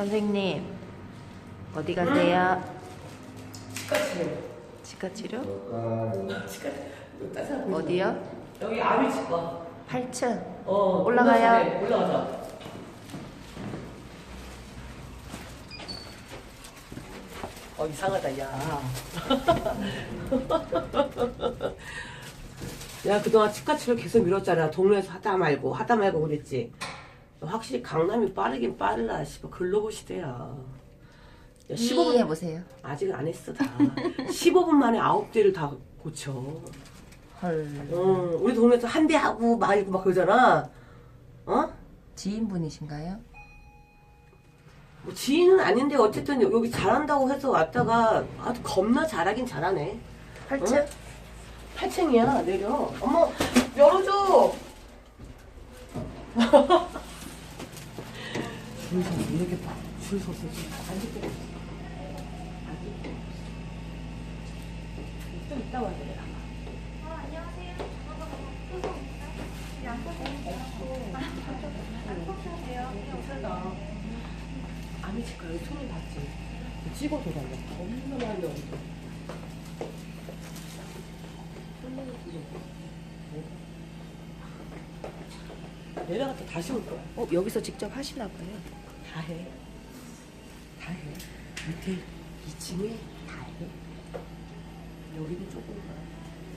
선생님 어디 가세요? 치과 치료. 치과 치료? 치과. 따뜻한 어디요? 여기 아미 치과. 8층. 어. 올라가요. 올라가자. 어 이상하다 야. 야 그동안 치과 치료 계속 미뤘잖아. 동네에서 하다 말고 하다 말고 그랬지. 확실히 강남이 빠르긴 빨라. 씨발 글로벌 시대야. 야, 15분 해보세요. 아직 안 했어 다. 15분 만에 아홉 대를 다 고쳐. 헐. 어, 우리 동네에서 한 대 하고 말고 막 그러잖아. 어? 지인분이신가요? 뭐 지인은 아닌데 어쨌든 여기 잘한다고 해서 왔다가 아주 겁나 잘하긴 잘하네. 8층? 8층이야 내려. 어머 열어줘. 줄 서서 이렇게 봐. 줄 서서 지금 앉을 데가 없어. 앉을 데가 없어. 좀 이따 와야 돼. 괜찮아. 아미 치과 여기 손을 봤지. 찍어 도달려. 겁나 많이 넣어. 내려갔다 다시 올 거야. 어 여기서 직접 하시나 봐요. 다 해. 다 해. 밑에 2층에 다 해. 여기는 조금 더.